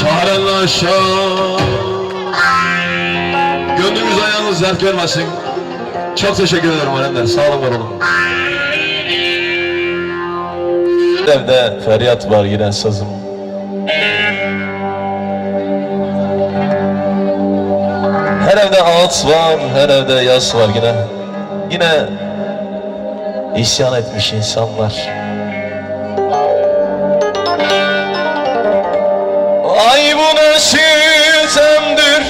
Şahrın aşağı Gönlünüz ayağınız dert görmesin. Çok teşekkür ederim Alemler Sağ olun var olun. Evde feryat var yine sazım. Her evde ağıt var, her evde yas var yine. Yine isyan etmiş insanlar. Ay bu ne sitemdir,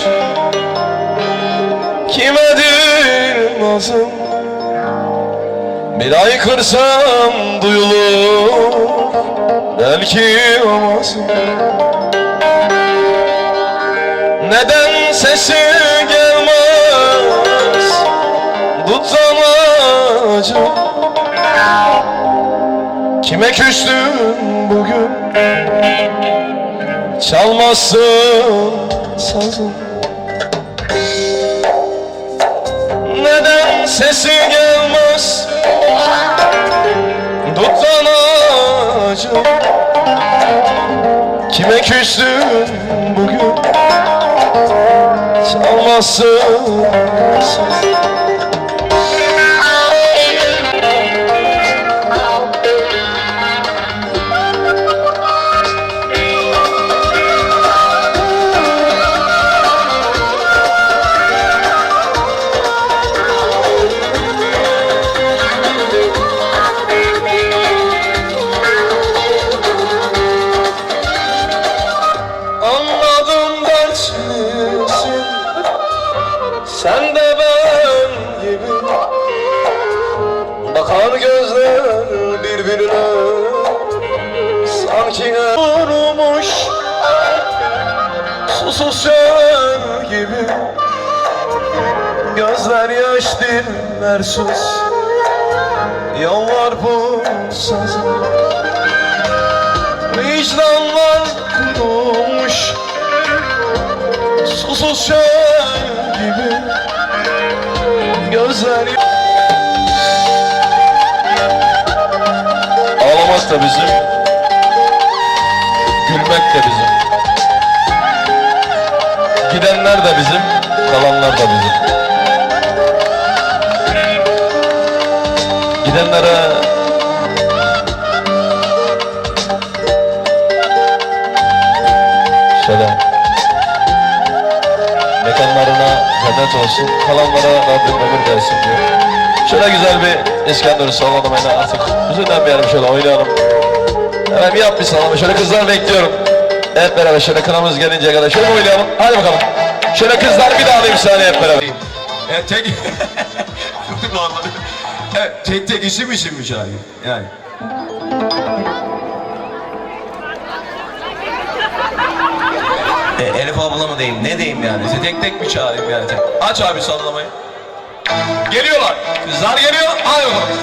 kimedir nazım? Bir ay kırsam duyulur, belki olmazım. Neden sesi gelmez? Tutamacım Kime küstün bugün Çalmazsın sazım Neden sesi gelmez? Tutamacım Kime küstün bugün? Çalmasın. Anladım Susuz çöl gibi. Gözler yaş diller sus Yollar bu sazın Vicdanlar kurumuş Susuz çöl gibi. Gözler Ağlamak da bizim. Gülmek de bizim Gidenler de bizim Kalanlar da bizim. Gidenlere Şöyle Mekanlarına cennet olsun. Kalanlara Rabbim ömür versin diyor. Şöyle güzel bir İskender'i sallamayla artık Hüzünlenmeyelim şöyle oynayalım. Hemen bir yap bir sallama şöyle kızlar bekliyorum Hep beraber şöyle kınamız gelince kadar şöyle oynayalım Hadi bakalım Şöyle kızlar bir daha alayım saniye hep beraber Evet tek... evet, tek tek isim isim mi? Yani. E, Elif abla mı diyeyim, ne diyeyim yani? Size tek tek mi çağırayım yani? Aç abi sallamayı. Geliyorlar. Kızlar geliyor. Hadi bakalım.